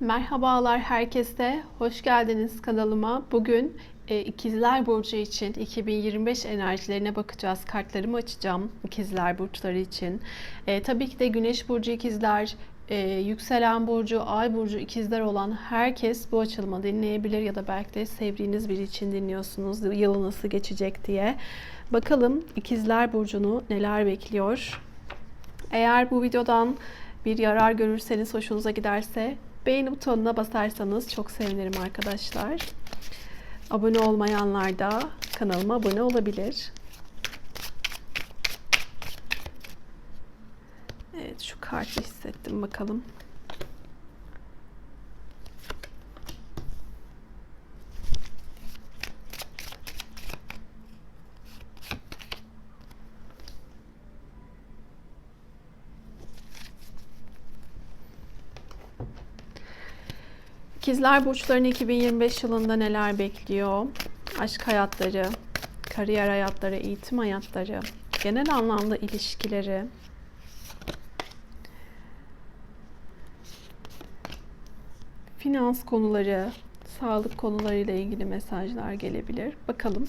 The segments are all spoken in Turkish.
Merhabalar herkese, hoş geldiniz kanalıma. Bugün e, İkizler Burcu için 2025 enerjilerine bakacağız. Kartlarımı açacağım İkizler Burçları için. E, tabii ki de Güneş Burcu İkizler, e, Yükselen Burcu, Ay Burcu İkizler olan herkes bu açılımı dinleyebilir ya da belki de sevdiğiniz biri için dinliyorsunuz yılı nasıl geçecek diye. Bakalım İkizler Burcu'nu neler bekliyor? Eğer bu videodan bir yarar görürseniz, hoşunuza giderse beğeni butonuna basarsanız çok sevinirim arkadaşlar. Abone olmayanlar da kanalıma abone olabilir. Evet şu kartı hissettim bakalım. İkizler burçlarını 2025 yılında neler bekliyor? Aşk hayatları, kariyer hayatları, eğitim hayatları, genel anlamda ilişkileri. Finans konuları, sağlık konularıyla ilgili mesajlar gelebilir. Bakalım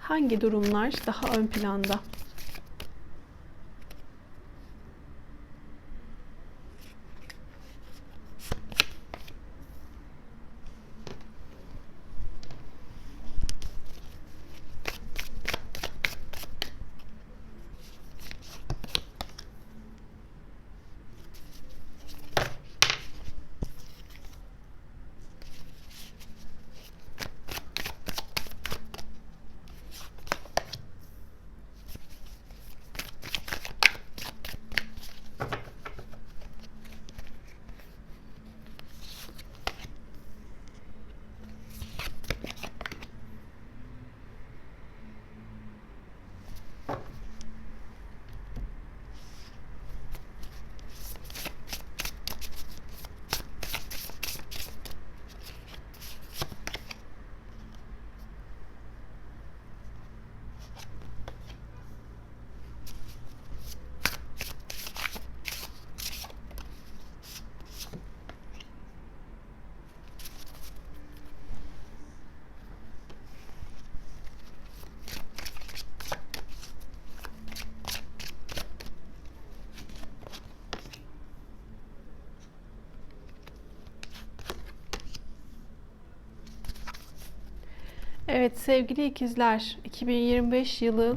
hangi durumlar daha ön planda? Evet sevgili ikizler 2025 yılı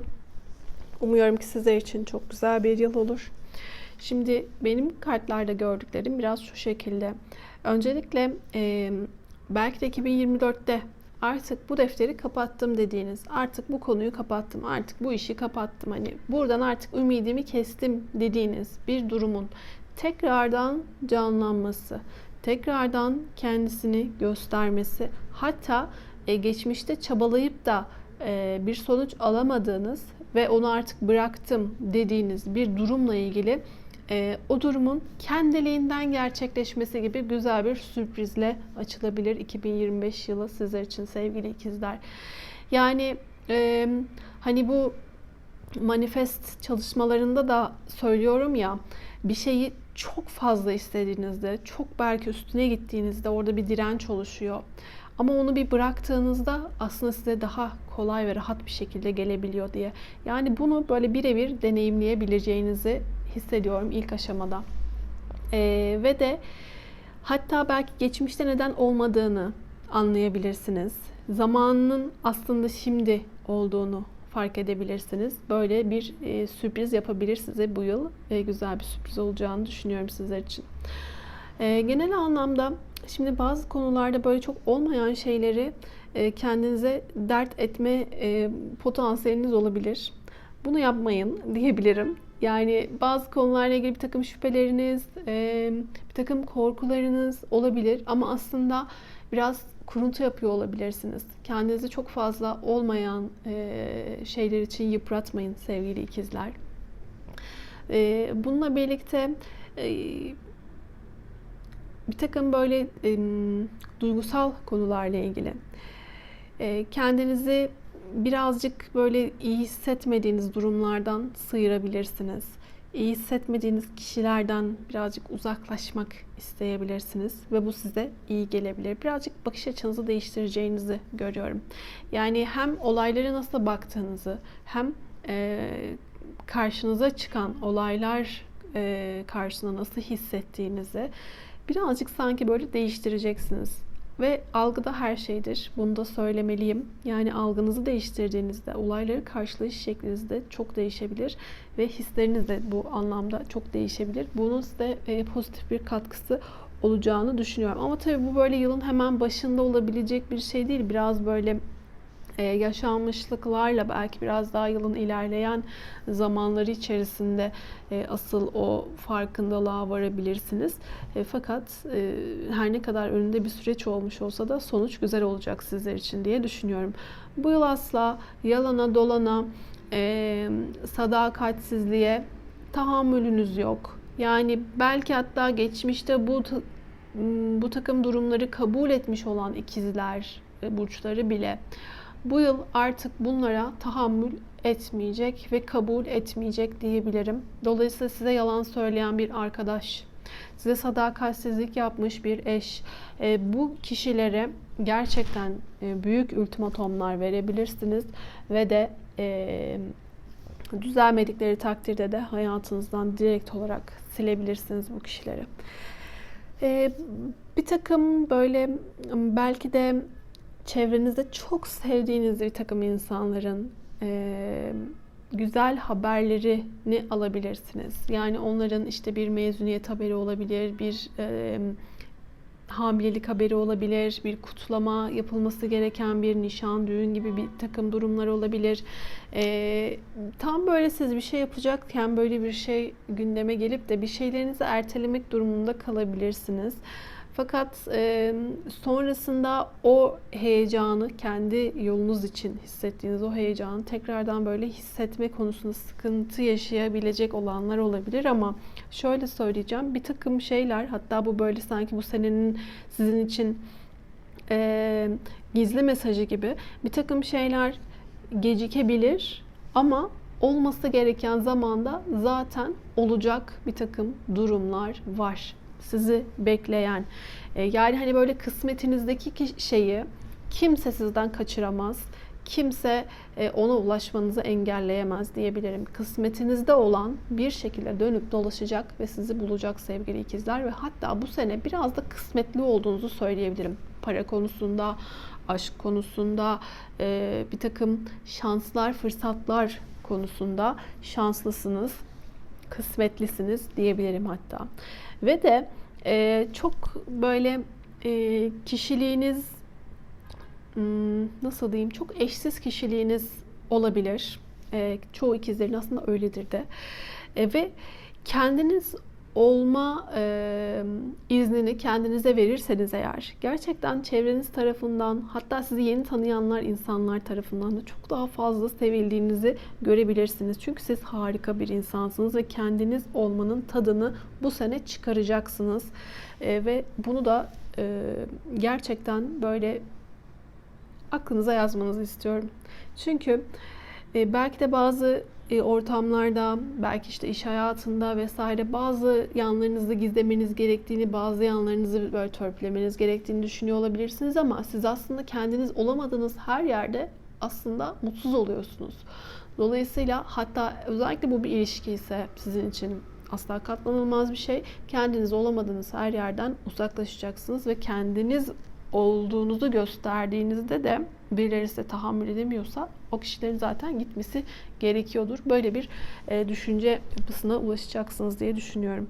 umuyorum ki sizler için çok güzel bir yıl olur. Şimdi benim kartlarda gördüklerim biraz şu şekilde. Öncelikle e, belki de 2024'te artık bu defteri kapattım dediğiniz, artık bu konuyu kapattım, artık bu işi kapattım. Hani buradan artık ümidimi kestim dediğiniz bir durumun tekrardan canlanması, tekrardan kendisini göstermesi, hatta e, geçmişte çabalayıp da e, bir sonuç alamadığınız ve onu artık bıraktım dediğiniz bir durumla ilgili e, o durumun kendiliğinden gerçekleşmesi gibi güzel bir sürprizle açılabilir 2025 yılı sizler için sevgili ikizler. Yani hani bu manifest çalışmalarında da söylüyorum ya bir şeyi çok fazla istediğinizde, çok belki üstüne gittiğinizde orada bir direnç oluşuyor. Ama onu bir bıraktığınızda aslında size daha kolay ve rahat bir şekilde gelebiliyor diye. Yani bunu böyle birebir deneyimleyebileceğinizi hissediyorum ilk aşamada. Ee, ve de hatta belki geçmişte neden olmadığını anlayabilirsiniz. Zamanının aslında şimdi olduğunu fark edebilirsiniz. Böyle bir e, sürpriz yapabilir size bu yıl. E, güzel bir sürpriz olacağını düşünüyorum sizler için. E, genel anlamda Şimdi bazı konularda böyle çok olmayan şeyleri e, kendinize dert etme e, potansiyeliniz olabilir. Bunu yapmayın diyebilirim. Yani bazı konularla ilgili bir takım şüpheleriniz, e, bir takım korkularınız olabilir ama aslında biraz kuruntu yapıyor olabilirsiniz. Kendinizi çok fazla olmayan şeyler için yıpratmayın sevgili ikizler. Bununla birlikte bir takım böyle e, duygusal konularla ilgili e, kendinizi birazcık böyle iyi hissetmediğiniz durumlardan sıyırabilirsiniz. iyi hissetmediğiniz kişilerden birazcık uzaklaşmak isteyebilirsiniz ve bu size iyi gelebilir. Birazcık bakış açınızı değiştireceğinizi görüyorum. Yani hem olaylara nasıl baktığınızı hem e, karşınıza çıkan olaylar e, karşısında nasıl hissettiğinizi birazcık sanki böyle değiştireceksiniz. Ve algı da her şeydir. Bunu da söylemeliyim. Yani algınızı değiştirdiğinizde olayları karşılayış şekliniz de çok değişebilir ve hisleriniz de bu anlamda çok değişebilir. Bunun size e, pozitif bir katkısı olacağını düşünüyorum. Ama tabii bu böyle yılın hemen başında olabilecek bir şey değil. Biraz böyle e, yaşanmışlıklarla belki biraz daha yılın ilerleyen zamanları içerisinde e, asıl o farkındalığa varabilirsiniz. E, fakat her ne kadar önünde bir süreç olmuş olsa da sonuç güzel olacak sizler için diye düşünüyorum. Bu yıl asla yalana dolana sadakatsizliğe tahammülünüz yok. Yani belki hatta geçmişte bu bu takım durumları kabul etmiş olan ikizler burçları bile bu yıl artık bunlara tahammül etmeyecek ve kabul etmeyecek diyebilirim. Dolayısıyla size yalan söyleyen bir arkadaş, size sadakatsizlik yapmış bir eş, e, bu kişilere gerçekten e, büyük ultimatomlar verebilirsiniz ve de e, düzelmedikleri takdirde de hayatınızdan direkt olarak silebilirsiniz bu kişileri. Bir takım böyle belki de çevrenizde çok sevdiğiniz bir takım insanların e, güzel haberlerini alabilirsiniz. Yani onların işte bir mezuniyet haberi olabilir, bir e, hamilelik haberi olabilir, bir kutlama yapılması gereken bir nişan, düğün gibi bir takım durumlar olabilir. E, tam böyle siz bir şey yapacakken böyle bir şey gündeme gelip de bir şeylerinizi ertelemek durumunda kalabilirsiniz. Fakat e, sonrasında o heyecanı kendi yolunuz için hissettiğiniz o heyecanı tekrardan böyle hissetme konusunda sıkıntı yaşayabilecek olanlar olabilir ama şöyle söyleyeceğim. Bir takım şeyler hatta bu böyle sanki bu senenin sizin için e, gizli mesajı gibi bir takım şeyler gecikebilir ama olması gereken zamanda zaten olacak bir takım durumlar var sizi bekleyen e, yani hani böyle kısmetinizdeki şeyi kimse sizden kaçıramaz. Kimse e, ona ulaşmanızı engelleyemez diyebilirim. Kısmetinizde olan bir şekilde dönüp dolaşacak ve sizi bulacak sevgili ikizler ve hatta bu sene biraz da kısmetli olduğunuzu söyleyebilirim. Para konusunda, aşk konusunda, e, bir takım şanslar, fırsatlar konusunda şanslısınız, kısmetlisiniz diyebilirim hatta. Ve de e, çok böyle e, kişiliğiniz hmm, nasıl diyeyim çok eşsiz kişiliğiniz olabilir. E, çoğu ikizlerin aslında öyledir de. E, ve kendiniz olma e, iznini kendinize verirseniz eğer gerçekten çevreniz tarafından hatta sizi yeni tanıyanlar insanlar tarafından da çok daha fazla sevildiğinizi görebilirsiniz. Çünkü siz harika bir insansınız ve kendiniz olmanın tadını bu sene çıkaracaksınız. E, ve bunu da e, gerçekten böyle aklınıza yazmanızı istiyorum. Çünkü e, belki de bazı ortamlarda, belki işte iş hayatında vesaire bazı yanlarınızı gizlemeniz gerektiğini, bazı yanlarınızı böyle törpülemeniz gerektiğini düşünüyor olabilirsiniz ama siz aslında kendiniz olamadığınız her yerde aslında mutsuz oluyorsunuz. Dolayısıyla hatta özellikle bu bir ilişki ise sizin için asla katlanılmaz bir şey. Kendiniz olamadığınız her yerden uzaklaşacaksınız ve kendiniz olduğunuzu gösterdiğinizde de birileri size tahammül edemiyorsa o kişilerin zaten gitmesi gerekiyordur. Böyle bir e, düşünce yapısına ulaşacaksınız diye düşünüyorum.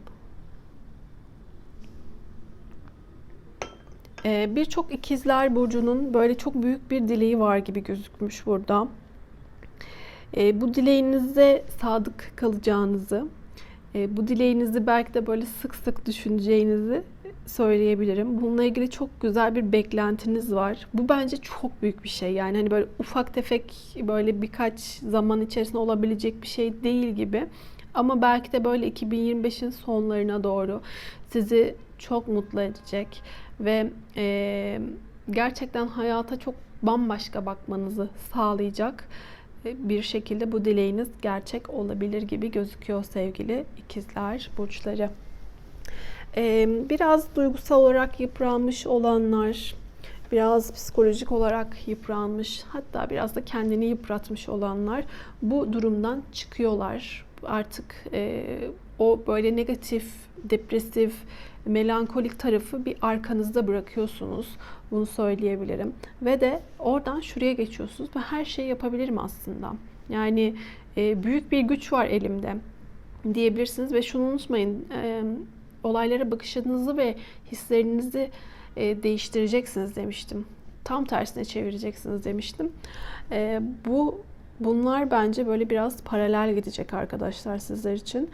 E, Birçok ikizler burcunun böyle çok büyük bir dileği var gibi gözükmüş burada. E, bu dileğinize sadık kalacağınızı, e, bu dileğinizi belki de böyle sık sık düşüneceğinizi söyleyebilirim. Bununla ilgili çok güzel bir beklentiniz var. Bu bence çok büyük bir şey. Yani hani böyle ufak tefek böyle birkaç zaman içerisinde olabilecek bir şey değil gibi. Ama belki de böyle 2025'in sonlarına doğru sizi çok mutlu edecek ve e, gerçekten hayata çok bambaşka bakmanızı sağlayacak e, bir şekilde bu dileğiniz gerçek olabilir gibi gözüküyor sevgili ikizler burçları. Biraz duygusal olarak yıpranmış olanlar, biraz psikolojik olarak yıpranmış, hatta biraz da kendini yıpratmış olanlar bu durumdan çıkıyorlar. Artık e, o böyle negatif, depresif, melankolik tarafı bir arkanızda bırakıyorsunuz. Bunu söyleyebilirim. Ve de oradan şuraya geçiyorsunuz. Ben her şeyi yapabilirim aslında. Yani e, büyük bir güç var elimde diyebilirsiniz ve şunu unutmayın. Olaylara bakışınızı ve hislerinizi e, değiştireceksiniz demiştim. Tam tersine çevireceksiniz demiştim. E, bu bunlar bence böyle biraz paralel gidecek arkadaşlar sizler için.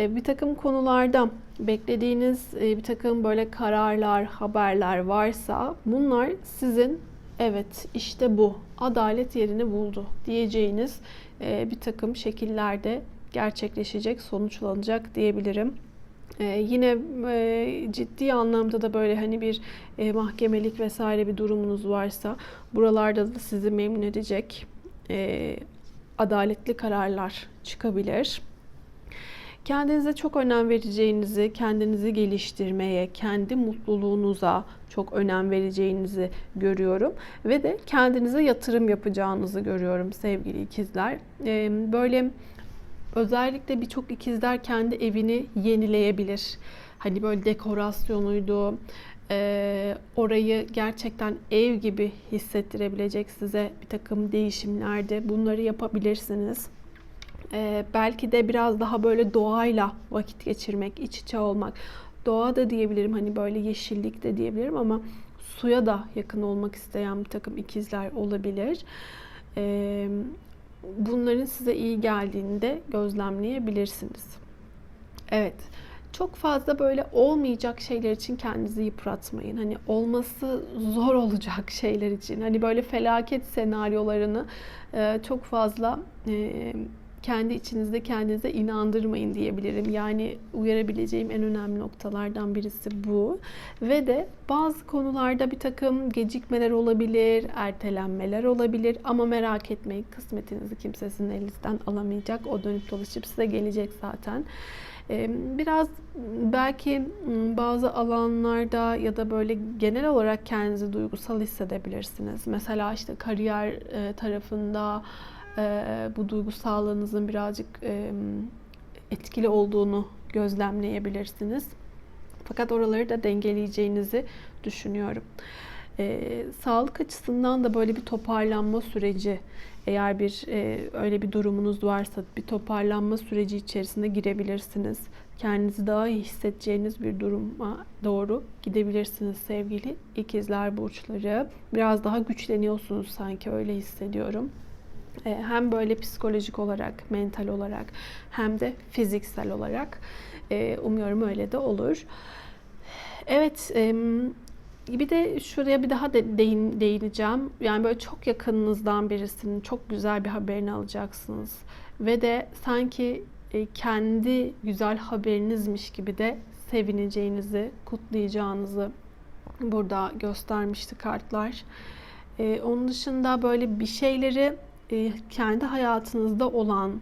E, bir takım konularda beklediğiniz e, bir takım böyle kararlar, haberler varsa bunlar sizin evet işte bu adalet yerini buldu diyeceğiniz e, bir takım şekillerde gerçekleşecek, sonuçlanacak diyebilirim. Ee, yine e, ciddi anlamda da böyle hani bir e, mahkemelik vesaire bir durumunuz varsa buralarda da sizi memnun edecek e, adaletli kararlar çıkabilir. Kendinize çok önem vereceğinizi, kendinizi geliştirmeye, kendi mutluluğunuza çok önem vereceğinizi görüyorum. Ve de kendinize yatırım yapacağınızı görüyorum sevgili ikizler. Ee, böyle özellikle birçok ikizler kendi evini yenileyebilir. Hani böyle dekorasyonuydu, e, orayı gerçekten ev gibi hissettirebilecek size bir takım değişimlerde bunları yapabilirsiniz. Ee, belki de biraz daha böyle doğayla vakit geçirmek, iç içe olmak. Doğa da diyebilirim hani böyle yeşillik de diyebilirim ama suya da yakın olmak isteyen bir takım ikizler olabilir. Ee, bunların size iyi geldiğini de gözlemleyebilirsiniz. Evet. Çok fazla böyle olmayacak şeyler için kendinizi yıpratmayın. Hani olması zor olacak şeyler için. Hani böyle felaket senaryolarını çok fazla kendi içinizde kendinize inandırmayın diyebilirim. Yani uyarabileceğim en önemli noktalardan birisi bu. Ve de bazı konularda bir takım gecikmeler olabilir, ertelenmeler olabilir ama merak etmeyin kısmetinizi kimse sizin elinizden alamayacak. O dönüp dolaşıp size gelecek zaten. Biraz belki bazı alanlarda ya da böyle genel olarak kendinizi duygusal hissedebilirsiniz. Mesela işte kariyer tarafında, e, bu duygusallığınızın birazcık e, etkili olduğunu gözlemleyebilirsiniz. Fakat oraları da dengeleyeceğinizi düşünüyorum. E, sağlık açısından da böyle bir toparlanma süreci eğer bir e, öyle bir durumunuz varsa bir toparlanma süreci içerisinde girebilirsiniz. Kendinizi daha iyi hissedeceğiniz bir duruma doğru gidebilirsiniz sevgili ikizler burçları. Biraz daha güçleniyorsunuz sanki öyle hissediyorum. E, hem böyle psikolojik olarak, mental olarak hem de fiziksel olarak. E, umuyorum öyle de olur. Evet, bir de şuraya bir daha de değin, değineceğim. Yani böyle çok yakınınızdan birisinin çok güzel bir haberini alacaksınız. Ve de sanki e, kendi güzel haberinizmiş gibi de sevineceğinizi, kutlayacağınızı burada göstermişti kartlar. Onun dışında böyle bir şeyleri e, kendi hayatınızda olan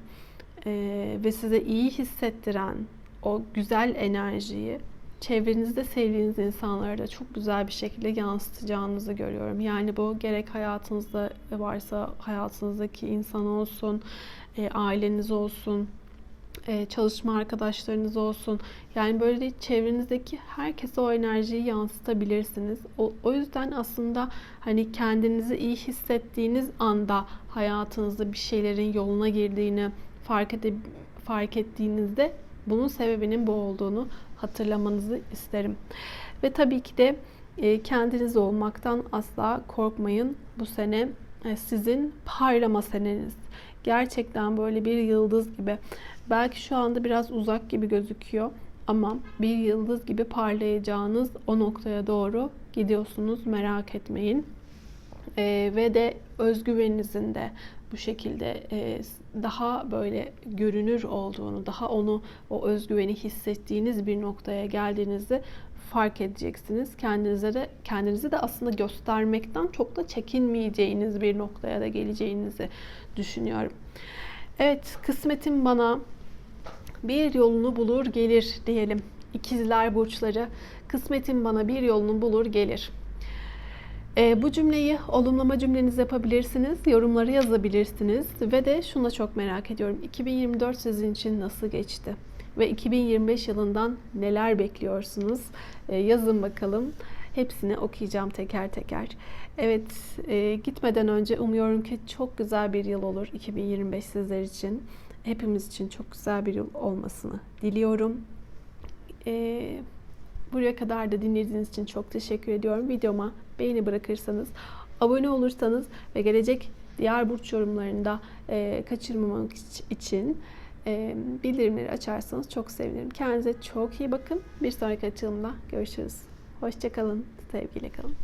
e, ve size iyi hissettiren o güzel enerjiyi çevrenizde sevdiğiniz insanlara da çok güzel bir şekilde yansıtacağınızı görüyorum. Yani bu gerek hayatınızda varsa hayatınızdaki insan olsun, e, aileniz olsun, e, çalışma arkadaşlarınız olsun. Yani böyle çevrenizdeki herkese o enerjiyi yansıtabilirsiniz. O, o yüzden aslında hani kendinizi iyi hissettiğiniz anda hayatınızda bir şeylerin yoluna girdiğini fark edip fark ettiğinizde bunun sebebinin bu olduğunu hatırlamanızı isterim. Ve tabii ki de e, kendiniz olmaktan asla korkmayın. Bu sene e, sizin parlama seneniz. Gerçekten böyle bir yıldız gibi. Belki şu anda biraz uzak gibi gözüküyor ama bir yıldız gibi parlayacağınız o noktaya doğru gidiyorsunuz. Merak etmeyin. Ee, ve de özgüveninizin de bu şekilde e, daha böyle görünür olduğunu, daha onu o özgüveni hissettiğiniz bir noktaya geldiğinizde fark edeceksiniz. Kendinize de kendinizi de aslında göstermekten çok da çekinmeyeceğiniz bir noktaya da geleceğinizi düşünüyorum. Evet, kısmetim bana bir yolunu bulur gelir diyelim. İkizler burçları kısmetim bana bir yolunu bulur gelir. E, bu cümleyi olumlama cümleniz yapabilirsiniz, yorumları yazabilirsiniz ve de şunu da çok merak ediyorum. 2024 sizin için nasıl geçti? Ve 2025 yılından neler bekliyorsunuz? E, yazın bakalım. Hepsini okuyacağım teker teker. Evet, e, gitmeden önce umuyorum ki çok güzel bir yıl olur 2025 sizler için. Hepimiz için çok güzel bir yıl olmasını diliyorum. E, buraya kadar da dinlediğiniz için çok teşekkür ediyorum. Videoma beğeni bırakırsanız, abone olursanız ve gelecek diğer burç yorumlarında e, kaçırmamak için bildirimleri açarsanız çok sevinirim. Kendinize çok iyi bakın. Bir sonraki açılımda görüşürüz. Hoşçakalın. Sevgiyle kalın.